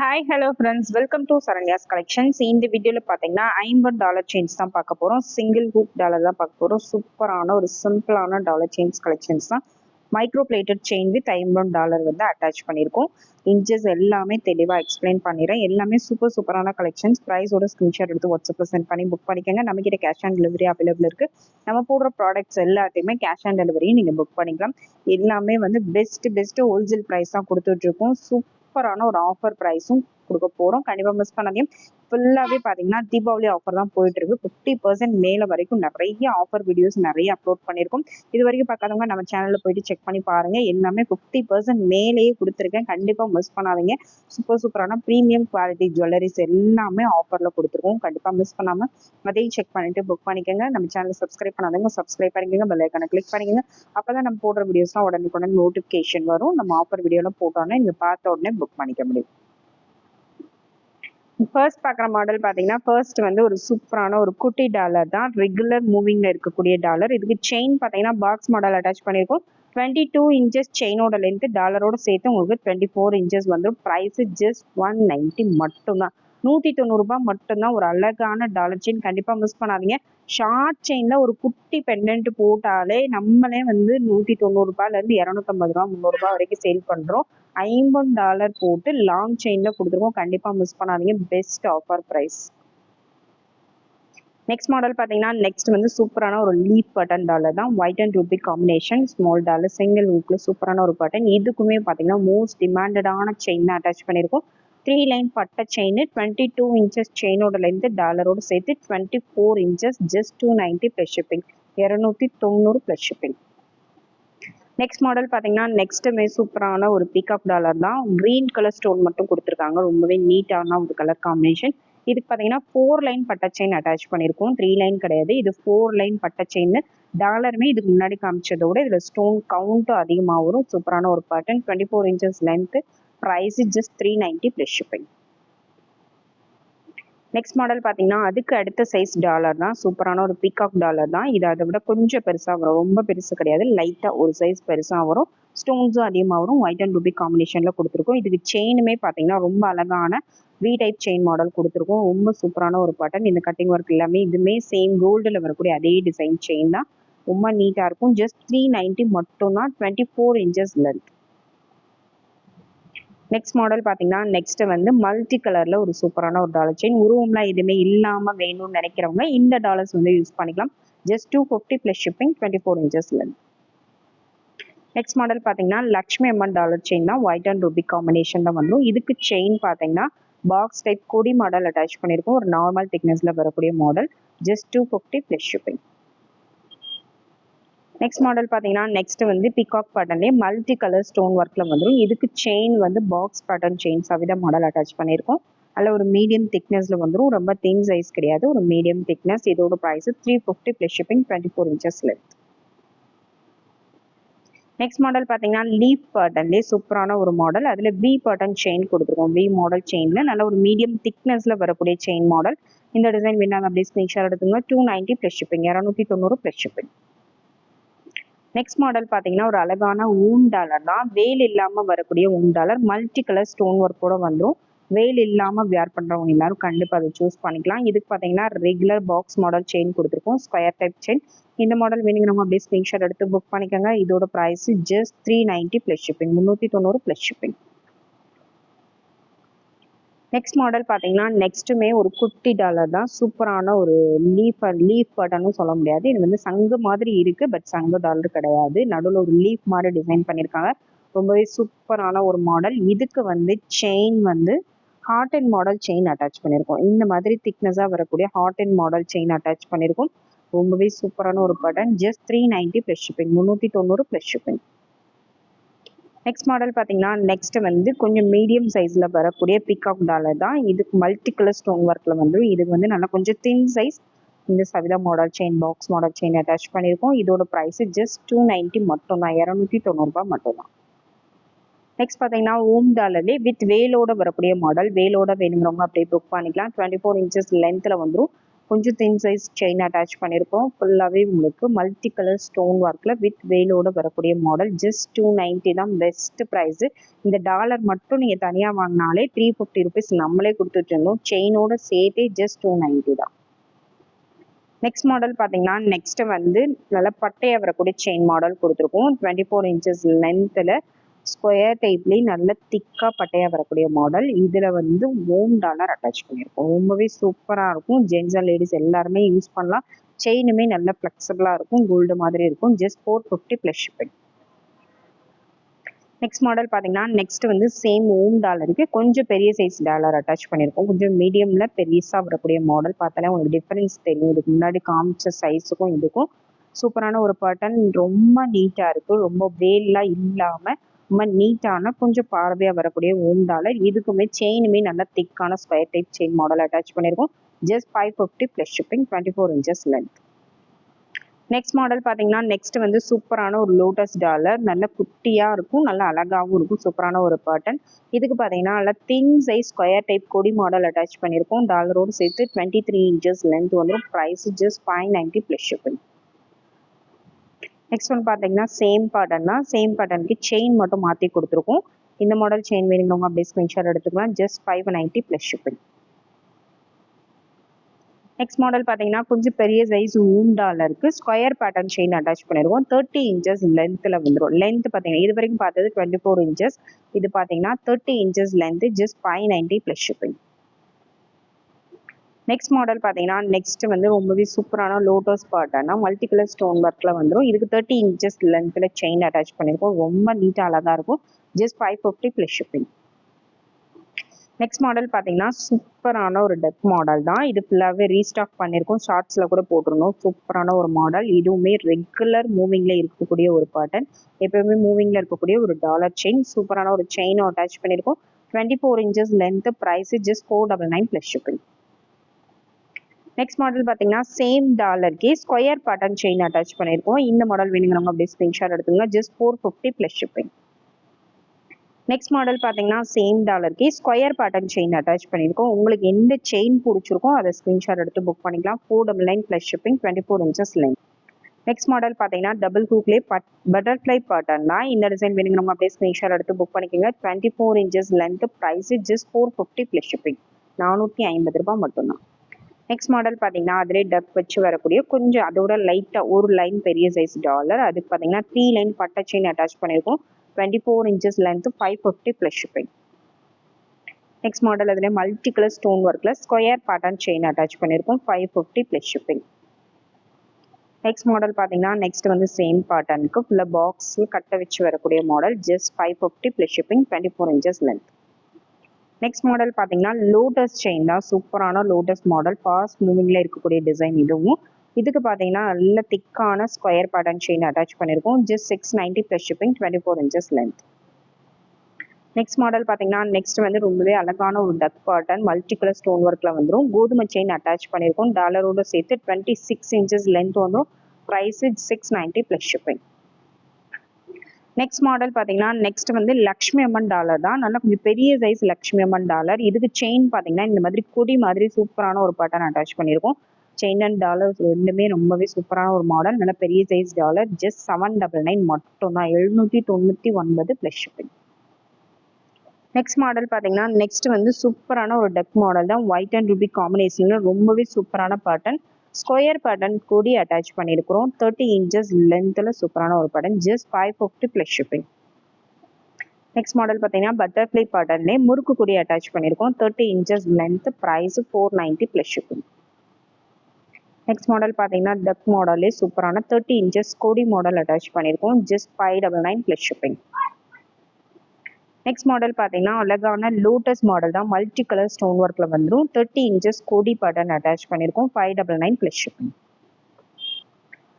Hi hello friends welcome to Saranya's collections இந்த வீடியோவில் பார்த்தீங்கன்னா ஐம்பது டாலர் செயின்ஸ் தான் பார்க்க போகிறோம் சிங்கிள் ஹூக் டாலர் தான் பார்க்க போகிறோம் சூப்பரான ஒரு சிம்பிளான டாலர் செயின்ஸ் கலெக்ஷன்ஸ் தான். மைக்ரோ பிளேட்டட் செயின் வித் ஐம்பது டாலர் வந்து அட்டாச் பண்ணியிருக்கோம் இன்ச்சஸ் எல்லாமே தெளிவாக எக்ஸ்பிளைன் பண்ணிடுறேன். எல்லாமே சூப்பர் சூப்பரான கலெக்ஷன்ஸ் ப்ரைஸோட ஸ்க்ரீன்ஷாட் எடுத்து வாட்ஸ்அப்பில் சென்ட் பண்ணி புக் பண்ணிக்கோங்க. நம்மக்கிட்ட கேஷ் ஆன் டெலிவரி அவைலபிள் இருக்குது நம்ம போடுற ப்ராடக்ட்ஸ் எல்லாத்தையுமே கேஷ் ஆன் டெலிவரியும் நீங்கள் புக் பண்ணிக்கலாம். எல்லாமே வந்து பெஸ்ட் பெஸ்ட்டு ஹோல்சேல் ப்ரைஸ் தான் கொடுத்துட்ருக்கோம் சூப்பரான ஒரு ஆஃபர் ப்ரைஸும் கொடுக்க போகிறோம் கண்டிப்பாக மிஸ் பண்ணாதீங்க. ஃபுல்லாகவே பார்த்தீங்கன்னா தீபாவளி ஆஃபர் தான் போயிட்டு இருக்கு ஃபிஃப்டி பர்சன்ட் மேலே வரைக்கும் நிறைய ஆஃபர் வீடியோஸ் நிறைய அப்லோட் பண்ணியிருக்கோம். இது வரைக்கும் பார்க்காதவங்க நம்ம சேனலில் போயிட்டு செக் பண்ணி பாருங்க. எல்லாமே ஃபிஃப்டி பர்சன்ட் மேலேயே கொடுத்துருக்கேன். கண்டிப்பாக மிஸ் பண்ணாதீங்க. சூப்பர் சூப்பரான ப்ரீமியம் குவாலிட்டி ஜுவல்லரிஸ் எல்லாமே ஆஃபரில் கொடுத்துருக்கோம். கண்டிப்பாக மிஸ் பண்ணாமல் அதையும் செக் பண்ணிட்டு புக் பண்ணிக்கோங்க. நம்ம சேனலை சப்ஸ்கிரைப் பண்ணாதவங்க சப்ஸ்கிரைப் பண்ணிக்கோங்க. பெல் ஐக்கனை கிளிக் பண்ணிக்கோங்க. அப்போ தான் நம்ம போடுற வீடியோஸ்லாம் உடனே நோட்டிஃபிகேஷன் வரும். நம்ம ஆஃபர் வீடியோலாம் போட்டோன்னே நீங்கள் பார்த்த உடனே புக் பண்ணிக்க முடியும். ஃபர்ஸ்ட் பார்க்குற மாடல் பார்த்தீங்கன்னா ஃபர்ஸ்ட் வந்து ஒரு சூப்பரான ஒரு குட்டி டாலர் தான். ரெகுலர் மூவிங்கில் இருக்கக்கூடிய டாலர் இதுக்கு செயின் பார்த்தீங்கன்னா பாக்ஸ் மாடல் அட்டாச் பண்ணியிருக்கோம் டுவெண்ட்டி டூ இன்ச்சஸ் செயினோட லென்த்து டாலரோட சேர்த்து உங்களுக்கு டுவெண்ட்டி ஃபோர் இன்ச்சஸ் வந்து ப்ரைஸு ஜஸ்ட் ஒன் நைன்ட்டி மட்டும்தான். நூற்றி தொண்ணூறுபா மட்டும்தான் ஒரு அழகான டாலர் செயின் கண்டிப்பாக மிஸ் பண்ணாதீங்க. ஷார்ட் செயினில் ஒரு குட்டி பெண்டன்ட் போட்டாலே நம்மளே வந்து நூற்றி தொண்ணூறுரூபாலேருந்து இரநூத்தம்பது ரூபா முந்நூறுரூபா வரைக்கும் சேல் பண்ணுறோம் ஐம்பது டாலர் போட்டு லாங் செயினில் கொடுத்துருக்கோம். கண்டிப்பாக மிஸ் பண்ணாதீங்க. Best offer price next model பார்த்தீங்கன்னா நெக்ஸ்ட் வந்து சூப்பரான ஒரு லீப் பட்டன் டாலர் தான். White and ruby combination small dollar single ஊக்கில் சூப்பரான ஒரு பட்டன் இதுக்குமே பார்த்தீங்கன்னா மோஸ்ட் டிமாண்டடான செயின் தான் அட்டாச் பண்ணியிருக்கோம். த்ரீ லைன் பட்ட செயின் டுவெண்ட்டி டூ இன்ச்சஸ் செயினோட லென்த்து டாலரோடு சேர்த்து twenty four inches just two ninety plus shipping இரநூத்தி தொண்ணூறு ப்ளஸ் ஷிப்பிங் நெக்ஸ்ட் மாடல் பார்த்தீங்கன்னா நெக்ஸ்ட்டுமே சூப்பரான ஒரு பிக்அப் டாலர் தான். க்ரீன் கலர் ஸ்டோன் மட்டும் கொடுத்துருக்காங்க. ரொம்பவே நீட்டான ஒரு கலர் காம்பினேஷன் இதுக்கு பார்த்தீங்கன்னா ஃபோர் லைன் பட்ட செயின் அட்டாச் பண்ணியிருக்கோம் த்ரீ லைன் கிடையாது. இது ஃபோர் லைன் பட்ட செயின் டாலருமே இதுக்கு முன்னாடி காமிச்சதோட இதில் ஸ்டோன் கவுண்ட்டும் அதிகமாக வரும். சூப்பரான ஒரு pattern twenty four inches length price just three ninety plus shipping next model பார்த்தீங்கன்னா அதுக்கு அடுத்த சைஸ் டாலர் தான். சூப்பரான ஒரு பீகாக் டாலர் தான். இது அதை விட கொஞ்சம் பெருசாக வரும். ரொம்ப பெருசு கிடையாது. லைட்டாக ஒரு சைஸ் பெருசாக வரும். ஸ்டோன்ஸும் அதிகமாக வரும். ஒயிட் அண்ட் ரூபி காம்பினேஷனில் கொடுத்துருக்கோம். இதுக்கு செயினுமே பார்த்தீங்கன்னா ரொம்ப அழகான வி டைப் செயின் மாடல் கொடுத்துருக்கோம். ரொம்ப சூப்பரான ஒரு பட்டன் இந்த கட்டிங் ஒர்க் எல்லாமே இதுவுமே சேம் கோல்டில் வரக்கூடிய அதே டிசைன் செயின் தான். ரொம்ப நீட்டாக இருக்கும். ஜஸ்ட் த்ரீ நைன்ட்டி மட்டும் தான் twenty four inches length next model பார்த்தீங்கன்னா நெக்ஸ்ட் வந்து மல்டி கலரில் ஒரு சூப்பரான ஒரு டாலர் செயின் உருவம்லாம் எதுவுமே இல்லாமல் வேணும்னு நினைக்கிறவங்க இந்த டாலர்ஸ் வந்து யூஸ் பண்ணிக்கலாம். Just two fifty plus shipping twenty four இன்ச்சஸ்ல next model பார்த்தீங்கன்னா லக்ஷ்மி அம்மன் டாலர் செயின் தான் ஒயிட் அண்ட் ரூபி காம்பினேஷன் தான் வந்துடும் இதுக்கு செயின் பார்த்தீங்கன்னா பாக்ஸ் டைப் கொடி மாடல் அட்டாச் பண்ணியிருக்கோம் ஒரு நார்மல் திக்னஸில் வரக்கூடிய model just two fifty plus shipping next model பார்த்தீங்கன்னா நெக்ஸ்ட் வந்து பிகாக் பேட்டர்ன்லேயே மல்டி கலர் ஸ்டோன் ஒர்க்கில் வந்துடும் இதுக்கு செயின் வந்து box pattern chain Savitha model attach பண்ணியிருக்கோம். அதில் ஒரு மீடியம் திக்னஸில் வந்துடும் ரொம்ப தின் சைஸ் கிடையாது. ஒரு மீடியம் திக்னஸ் இதோட price three fifty plus shipping twenty four inches length next model பார்த்தீங்கன்னா லீஃப் பேட்டர்ன்லேயே சூப்பரான ஒரு மாடல் அதில் வி பேட்டர்ன் செயின் கொடுத்துருக்கோம். வி மாடல் செயினில் நல்ல ஒரு மீடியம் திக்னஸில் வரக்கூடிய செயின் மாடல் இந்த டிசைன் வேணாங்க அப்படியே ஸ்க்ரீன்ஷாட் எடுத்துங்க டூ நைன்ட்டி ப்ளஸ் ஷிப்பிங் இரநூத்தி தொண்ணூறு ப்ளஸ் ஷிப்பிங் நெக்ஸ்ட் மாடல் பார்த்தீங்கன்னா ஒரு அழகான ஊன் டாலர் தான். வெயில் இல்லாமல் வரக்கூடிய one dollar multi colour stone ஒர்க்கோட வந்துடும் வெயில் இல்லாமல் வியர் பண்ணுறவங்க எல்லாரும் கண்டிப்பாக அதை சூஸ் பண்ணிக்கலாம். இதுக்கு பார்த்தீங்கன்னா ரெகுலர் பாக்ஸ் மாடல் செயின் கொடுத்துருக்கோம். ஸ்கொயர் டைப் செயின் இந்த மாடல் வேணுங்கிறவங்க அப்படியே ஸ்க்ரீன்ஷாட் எடுத்து புக் பண்ணிக்கோங்க. இதோட price just three ninety plus shipping முந்நூற்றி தொண்ணூறு ப்ளஸ் ஷிப்பிங் நெக்ஸ்ட் மாடல் பார்த்தீங்கன்னா நெக்ஸ்ட்டுமே ஒரு குட்டி டாலர் தான் சூப்பரான ஒரு லீஃப் லீஃப் பட்டனும் சொல்ல முடியாது. இது வந்து சங்கு மாதிரி இருக்கு பட் சங்கு டாலர் கிடையாது. நடுவில் ஒரு லீஃப் மாதிரி டிசைன் பண்ணியிருக்காங்க ரொம்பவே சூப்பரான ஒரு மாடல் இதுக்கு வந்து செயின் வந்து heart and model chain attach பண்ணியிருக்கோம் இந்த மாதிரி திக்னஸாக வரக்கூடிய heart and model chain attach பண்ணியிருக்கோம் ரொம்பவே சூப்பரான ஒரு button just three ninety plus shipping முந்நூற்றி தொண்ணூறு ப்ளஸ் ஷிப்பிங் நெக்ஸ்ட் மாடல் பார்த்தீங்கன்னா நெக்ஸ்ட் வந்து கொஞ்சம் மீடியம் சைஸில் வரக்கூடிய பிகாக் டாலர் தான் இதுக்கு மல்டி கலர் ஸ்டோன் ஒர்க்கில் வந்து இது வந்து நல்லா கொஞ்சம் தின் சைஸ் இந்த Savitha model chain box model chain attach பண்ணியிருக்கோம். இதோட ப்ரைஸ் ஜஸ்ட் டூ நைன்ட்டி மட்டும் தான் இரநூத்தி தொண்ணூறுபா மட்டும் தான். நெக்ஸ்ட் பார்த்தீங்கன்னா ஓம் டாலர்லேயே வித் வேலோட வரக்கூடிய மாடல் வேலோட வேணுங்கிறவங்க அப்படியே புக் பண்ணிக்கலாம். டுவெண்ட்டி ஃபோர் இன்ச்சஸ் லென்த்தில் வந்துடும் கொஞ்சம் தின் சைஸ் செயின் அட்டாச் பண்ணியிருக்கோம் ஃபுல்லாகவே உங்களுக்கு மல்டி கலர் ஸ்டோன் ஒர்க்கில் வித் வேலோட வரக்கூடிய மாடல் ஜஸ்ட் டூ நைன்ட்டி தான் பெஸ்ட் ப்ரைஸு இந்த டாலர் மட்டும் நீங்கள் தனியாக வாங்கினாலே த்ரீ ஃபிஃப்டி ருபீஸ் நம்மளே கொடுத்துட்டு இருந்தோம். செயினோட சேர்த்தே ஜஸ்ட் டூ நைன்ட்டி தான். நெக்ஸ்ட் மாடல் பார்த்தீங்கன்னா நெக்ஸ்ட் வந்து நல்லா பட்டையாக வரக்கூடிய செயின் மாடல் கொடுத்துருக்கோம். டுவெண்ட்டி ஃபோர் இன்ச்சஸ் லென்த்தில் ஸ்கொயர் டைப்லேயும் நல்ல திக்காக பட்டையாக வரக்கூடிய மாடல் இதில் வந்து ஓம் டாலர் அட்டாச் பண்ணியிருக்கோம் ரொம்பவே சூப்பராக இருக்கும். ஜென்ஸ் அண்ட் லேடிஸ் எல்லாருமே யூஸ் பண்ணலாம். செயினுமே நல்ல ஃப்ளெக்சிபிளாக இருக்கும். கோல்டு மாதிரி இருக்கும். Just four fifty plus shipping next model பார்த்தீங்கன்னா நெக்ஸ்ட் வந்து சேம் ஓம் டாலருக்கு கொஞ்சம் பெரிய சைஸ் டாலர் அட்டாச் பண்ணியிருக்கோம் கொஞ்சம் மீடியமில் பெருசாக வரக்கூடிய மாடல் பார்த்தாலே உங்களுக்கு டிஃப்ரென்ஸ் தெரியும். இதுக்கு முன்னாடி காமிச்ச சைஸுக்கும் இதுக்கும். சூப்பரான ஒரு பட்டன் ரொம்ப நீட்டாக இருக்கும் ரொம்ப வேல்லாம் இல்லாமல் ரொம்ப நீட்டான கொஞ்சம் பார்வையாக வரக்கூடிய ஓம் டாலர். இதுக்குமே செயினுமே நல்லா திக்கான square type chain model attach பண்ணியிருக்கோம் just five fifty plus shipping twenty four inches length next model பார்த்தீங்கன்னா நெக்ஸ்ட் வந்து சூப்பரான ஒரு லோட்டஸ் டாலர் நல்ல குட்டியாக இருக்கும் நல்ல அழகாகவும் இருக்கும் சூப்பரான ஒரு பேட்டர்ன் இதுக்கு பார்த்தீங்கன்னா நல்லா தின் சைஸ் ஸ்கொயர் டைப் கொடி மாடல் அட்டாச் பண்ணியிருக்கோம் டாலரோடு சேர்த்து டுவெண்ட்டி த்ரீ இன்ச்சஸ் லென்த் வந்துடும் price just five ninety plus shipping next one பார்த்தீங்கன்னா சேம் பேட்டர்ன் தான். சேம் பேட்டர்னுக்கு செயின் மட்டும் மாற்றி கொடுத்துருக்கோம். இந்த மாடல் செயின் வேணுங்கிறவங்க அப்படியே ஸ்க்ரீன்ஷாட் எடுத்துக்கலாம். Just five ninety plus shipping next model பார்த்தீங்கன்னா கொஞ்சம் பெரிய சைஸ் ஊண்டாவில் இருக்குது ஸ்கொயர் பேட்டர்ன் செயின் அட்டாச் பண்ணிருக்கோம். தேர்ட்டி இன்ச்சஸ் லென்த்தில் வந்துடும் லென்த் பார்த்தீங்கன்னா இது வரைக்கும் பார்த்தது டுவெண்ட்டி ஃபோர் இன்ச்சஸ் இது பார்த்தீங்கன்னா thirty inches length just five ninety plus shipping next model பார்த்தீங்கன்னா நெக்ஸ்ட் வந்து ரொம்பவே சூப்பரான லோட்டஸ் பேட்டர்னா மல்டி கலர் ஸ்டோன் ஒர்க்கில் வந்துடும் இதுக்கு தேர்ட்டி இன்ச்சஸ் லென்த்தில் செயின் அட்டாச் பண்ணியிருக்கோம் ரொம்ப நீட்டாக அழகாக இருக்கும். Just five fifty plus shipping next model பார்த்தீங்கன்னா சூப்பரான ஒரு டெப் மாடல் தான். இது ஃபுல்லாகவே ரீஸ்டாக் பண்ணியிருக்கோம் ஷார்ட்ஸில் கூட போட்டிருந்தோம். சூப்பரான ஒரு மாடல் இதுவுமே ரெகுலர் மூவிங்கில் இருக்கக்கூடிய ஒரு பேட்டர்ன் எப்பவுமே மூவிங்கில் இருக்கக்கூடிய ஒரு டாலர் செயின் சூப்பரான ஒரு செயினும் அட்டாச் பண்ணியிருக்கோம் twenty four inches length price just four double nine plus shipping next model பார்த்தீங்கன்னா சேம் டாலர்க்கே ஸ்கொயர் பாட்டன் செயின் அட்டாச் பண்ணியிருக்கோம் இந்த மாடல் வேணுங்கிறவங்க அப்படியே ஸ்க்ரீன்ஷாட் எடுத்துங்க just four fifty plus shipping next model பார்த்தீங்கன்னா சேம் டாலருக்கு ஸ்கொயர் பேட்டர்ன் செயின் அட்டாச் பண்ணியிருக்கோம் உங்களுக்கு எந்த செயின் பிடிச்சிருக்கோ அதை ஸ்க்ரீன்ஷாட் எடுத்து புக் பண்ணிக்கலாம். Four double nine plus shipping twenty four inches line next model பார்த்தீங்கன்னா டபுள் ஹூக்லே பட் பட்டர்ஃப்ளை பேட்டர்ன் தான். இந்த டிசைன் வேணுங்கிறவங்க அப்படியே ஸ்க்ரீன்ஷாட் எடுத்து புக் பண்ணிக்கோங்க. Twenty four inches length price just four fifty plus shipping நானூற்றி ஐம்பது ரூபாய் மட்டும்தான். நெக்ஸ்ட் மாடல் பார்த்தீங்கன்னா அதிலே டக் வச்சு வரக்கூடிய கொஞ்சம் அதோட லைட்டாக ஒரு லைன் பெரிய சைஸ் டாலர் அதுக்கு பார்த்தீங்கன்னா த்ரீ லைன் பட்டை செயின் அட்டாச் பண்ணியிருக்கோம் twenty four inches length five fifty plus shipping next model அதில் மல்டி கலர் ஸ்டோன் ஒர்க்கில் ஸ்கொயர் பேட்டர்ன் செயின் அட்டாச் பண்ணியிருக்கோம் five fifty plus shipping next model பார்த்தீங்கன்னா நெக்ஸ்ட் வந்து சேம் பேட்டர்னுக்கு ஃபுல்லாக பாக்ஸில் கட்ட வச்சு வரக்கூடிய model just five fifty plus shipping twenty four inches length next model பார்த்தீங்கன்னா லோட்டஸ் செயின் தான். சூப்பரான லோட்டஸ் மாடல் ஃபாஸ்ட் மூவிங்கில் இருக்கக்கூடிய டிசைன் இதுவும். இதுக்கு பார்த்தீங்கன்னா நல்ல திக்கான ஸ்கொயர் பேட்டர்ன் செயின் அட்டாச் பண்ணியிருக்கோம் just six ninety plus shipping twenty four inches length next model பார்த்தீங்கன்னா நெக்ஸ்ட் வந்து ரொம்பவே அழகான ஒரு duck pattern multi colour stone ஒர்க்கில் வந்துடும் கோதுமை செயின் அட்டாச் பண்ணியிருக்கோம் டாலரோட சேர்த்து டுவெண்ட்டி சிக்ஸ் இன்ச்சஸ் லென்த் வந்துடும் price six ninety plus shipping next model பார்த்தீங்கன்னா நெக்ஸ்ட் வந்து லக்ஷ்மி அம்மன் டாலர் தான். நல்லா கொஞ்சம் பெரிய சைஸ் லக்ஷ்மி அம்மன் டாலர் இதுக்கு செயின் பார்த்தீங்கன்னா இந்த மாதிரி கொடி மாதிரி சூப்பரான ஒரு பட்டன் அட்டாச் பண்ணியிருக்கோம். செயின் அண்ட் டாலர் ரெண்டுமே ரொம்பவே சூப்பரான ஒரு மாடல் நல்ல பெரிய size dollar just seven double nine மட்டும் தான் எழுநூற்றி தொண்ணூற்றி ஒன்பது ப்ளஸ் ஷிப்பிங் நெக்ஸ்ட் மாடல் பார்த்தீங்கன்னா நெக்ஸ்ட் வந்து சூப்பரான ஒரு டெக் மாடல் தான். ஒயிட் அண்ட் ருபி காம்பினேஷனில் ரொம்பவே சூப்பரான பேட்டர்ன் ஸ்கொயர் பட்டன் கொடி அட்டாச் பண்ணியிருக்கிறோம். தேர்ட்டி இன்ச்சஸ் லென்த்தில் சூப்பரான ஒரு button. Just five fifty plus shipping next model பார்த்தீங்கன்னா பட்டர்ஃப்ளை பேட்டர்ன்லே முறுக்கு கொடி அட்டாச் பண்ணியிருக்கோம். Thirty inches length price four ninety plus shipping next model பார்த்தீங்கன்னா டக் மாடலே சூப்பரான தேர்ட்டி இன்ச்சஸ் கொடி மாடல் அட்டாச் பண்ணியிருக்கோம். Just five double nine plus shipping next model பார்த்தீங்கன்னா அழகான லோட்டஸ் மாடல் தான். மல்டி கலர் ஸ்டோன் ஒர்க்கில் வந்துடும் தேர்ட்டி இன்ச்சஸ் கோடி பட்டன் அட்டாச் பண்ணியிருக்கோம் five double nine plus shipping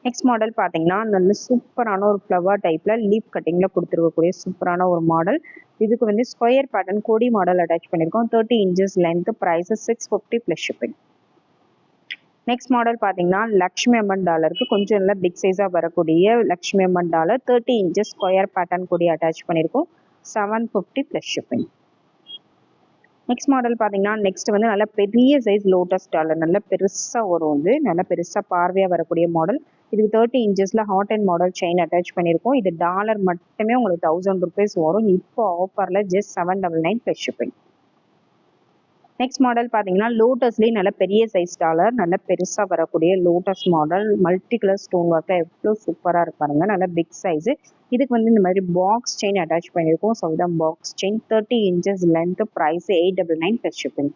next model பார்த்தீங்கன்னா நல்ல சூப்பரான ஒரு ஃப்ளவர் டைப்பில் லீப் கட்டிங்கில் கொடுத்துருக்கக்கூடிய சூப்பரான ஒரு மாடல் இதுக்கு வந்து ஸ்கொயர் பேட்டர்ன் கோடி மாடல் அட்டாச் பண்ணியிருக்கோம் thirty inches length price six fifty plus shipping next model பார்த்தீங்கன்னா லக்ஷ்மி அம்மன் டாலருக்கு கொஞ்சம் நல்லா பிக் சைஸாக வரக்கூடிய Lakshmi Amman dollar thirty inches square pattern கொடி அட்டாச் பண்ணியிருக்கோம் seven fifty plus shipping next model பார்த்தீங்கன்னா நெக்ஸ்ட் வந்து நல்ல பெரிய சைஸ் லோட்டஸ் டாலர் நல்ல பெருசாக வரும் வந்து நல்ல பெருசாக பார்வையாக வரக்கூடிய மாடல் இதுக்கு thirty இன்ச்சஸில் heart and model chain attach பண்ணியிருக்கோம். இது டாலர் மட்டுமே உங்களுக்கு தௌசண்ட் ருபீஸ் வரும். இப்போ ஆஃபரில் just seven double nine plus shipping next model பார்த்தீங்கன்னா லோட்டஸ்லேயே நல்ல பெரிய சைஸ் டாலர் நல்ல பெருசாக வரக்கூடிய lotus model multi colour stone ஒர்க்கில் எவ்வளோ சூப்பராக இருப்பாருங்க நல்ல பிக் சைஸு இதுக்கு வந்து இந்த மாதிரி பாக்ஸ் செயின் அட்டாச் பண்ணியிருக்கோம். ஸோ இதான் box chain thirty inches length price eight double nine plus shipping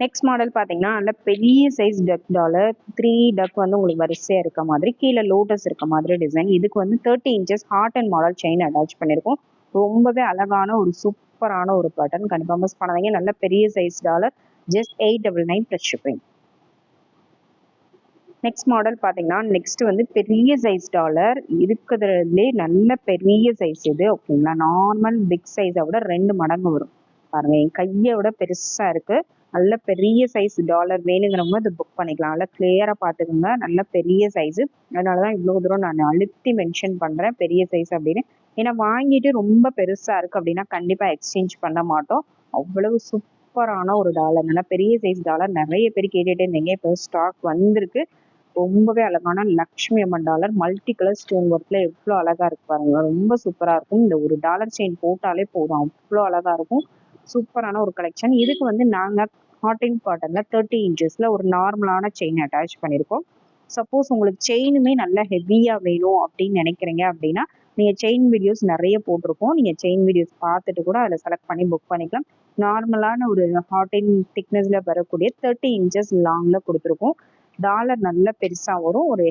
next model பார்த்தீங்கன்னா நல்ல பெரிய size duck dollar three duck வந்து உங்களுக்கு வரிசையாக இருக்க மாதிரி கீழே லோட்டஸ் இருக்க மாதிரி டிசைன் இதுக்கு வந்து thirty inches heart and model chain attach பண்ணியிருக்கோம். ரொம்பவே அழகான ஒரு சூப்பரான ஒரு பேட்டர்ன் கண்டிப்பாக மிஸ் பண்ணாதீங்க. நல்ல பெரிய size dollar just eight double nine plus shipping next model பார்த்தீங்கன்னா நெக்ஸ்ட் வந்து பெரிய சைஸ் டாலர் இருக்கிறதுலே நல்ல பெரிய சைஸ் இது ஓகேங்களா நார்மல் பிக் சைஸை விட ரெண்டு மடங்கு வரும். பாருங்க என் கையை விட பெருசா இருக்கு. நல்ல பெரிய சைஸ் டாலர் வேணுங்கிறவங்க அதை புக் பண்ணிக்கலாம். நல்லா கிளியரா பார்த்துக்கோங்க. நல்ல பெரிய சைஸ் அதனாலதான் இவ்வளவு தூரம் நான் அழுத்தி மென்ஷன் பண்றேன். பெரிய சைஸ் அப்படின்னு. ஏன்னா வாங்கிட்டு ரொம்ப பெருசா இருக்கு அப்படின்னா கண்டிப்பா எக்ஸ்சேஞ்ச் பண்ண மாட்டோம். அவ்வளவு சூப்பரான ஒரு டாலர் நல்லா பெரிய சைஸ் டாலர் நிறைய பேர் கேட்டுட்டே இருந்தீங்க. இப்போ ஸ்டாக் வந்திருக்கு. ரொம்பவே அழகான Lakshmi Amman dollar multi colour stone ஒர்க்ல எவ்வளோ அழகா இருக்கு பாருங்க. ரொம்ப சூப்பரா இருக்கும். இந்த ஒரு டாலர் செயின் போட்டாலே போதும். அவ்வளோ அழகா இருக்கும். சூப்பரான ஒரு கலெக்ஷன் இதுக்கு வந்து நாங்கள் ஹாட்டின் பாட்டனில் தேர்ட்டி இன்ச்சஸில் ஒரு நார்மலான செயின் அட்டாச் பண்ணியிருக்கோம் சப்போஸ் உங்களுக்கு செயினுமே நல்லா ஹெவியாக வேணும் அப்படின்னு நினைக்கிறீங்க அப்படின்னா நீங்கள் செயின் வீடியோஸ் நிறைய போட்டிருக்கோம். நீங்கள் செயின் வீடியோஸ் பார்த்துட்டு கூட அதில் செலக்ட் பண்ணி புக் பண்ணிக்கலாம். நார்மலான ஒரு ஹாட்டின் திக்னஸில் வரக்கூடிய தேர்ட்டி இன்ச்சஸ் லாங்கில் கொடுத்துருக்கோம். டாலர் நல்ல பெருசாக வரும். ஒரு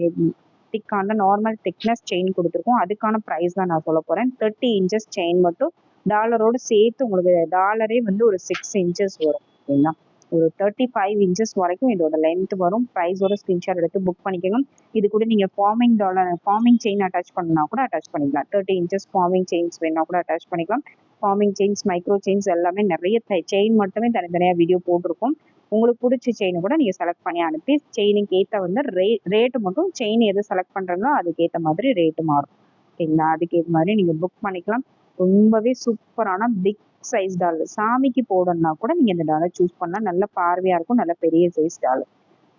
திக்கான நார்மல் திக்னஸ் செயின் கொடுத்துருக்கோம். அதுக்கான ப்ரைஸ் தான் நான் சொல்ல போகிறேன் தேர்ட்டி இன்ச்சஸ் செயின் மட்டும் டாலரோட சேர்த்து உங்களுக்கு டாலரே வந்து ஒரு சிக்ஸ் இன்ச்சஸ் வரும் ஓகேங்களா ஒரு தேர்ட்டி ஃபைவ் இன்ச்சஸ் வரைக்கும் இதோட லென்த் வரும். ப்ரைஸோட ஸ்கிரீன்ஷாட் எடுத்து புக் பண்ணிக்கணும் இது கூட நீங்கள் forming dollar forming chain attach பண்ணா கூட அட்டாச் பண்ணிக்கலாம். தேர்ட்டி இன்ச்சஸ் ஃபார்மிங் செயின்ஸ் வேணா கூட அட்டாச் பண்ணிக்கலாம். ஃபார்மிங் செயின்ஸ் மைக்ரோ செயின்ஸ் எல்லாமே நிறைய செயின் மட்டுமே தனித்தனியாக வீடியோ போட்டிருக்கோம். உங்களுக்கு பிடிச்ச செயின் கூட நீங்கள் செலக்ட் பண்ணி அனுப்பி செயினுக்கு ஏற்ற வந்து ரே ரேட்டு மட்டும் செயின் எது செலக்ட் பண்ணுறீங்களோ அதுக்கேற்ற மாதிரி ரேட்டு மாறும். ஓகேங்களா அதுக்கேற்ற மாதிரி நீங்கள் புக் பண்ணிக்கலாம். ரொம்பவே சூப்பரான பிக் சைஸ் டால் சாமிக்கு போடணும்னா கூட நீங்கள் இந்த டாலை சூஸ் பண்ணலாம் நல்ல பார்வையாக இருக்கும் நல்ல பெரிய சைஸ் டால்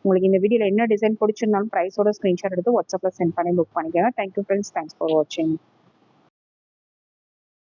உங்களுக்கு இந்த வீடியோவில் என்ன டிசைன் பிடிச்சிருந்தாலும் ப்ரைஸோட ஸ்க்ரீன்ஷாட் எடுத்து வாட்ஸ்அப்பில் சென்ட் பண்ணி புக் பண்ணிக்கோங்க. தேங்க்யூ ஃப்ரெண்ட்ஸ் தேங்க்ஸ் ஃபார் வாட்சிங்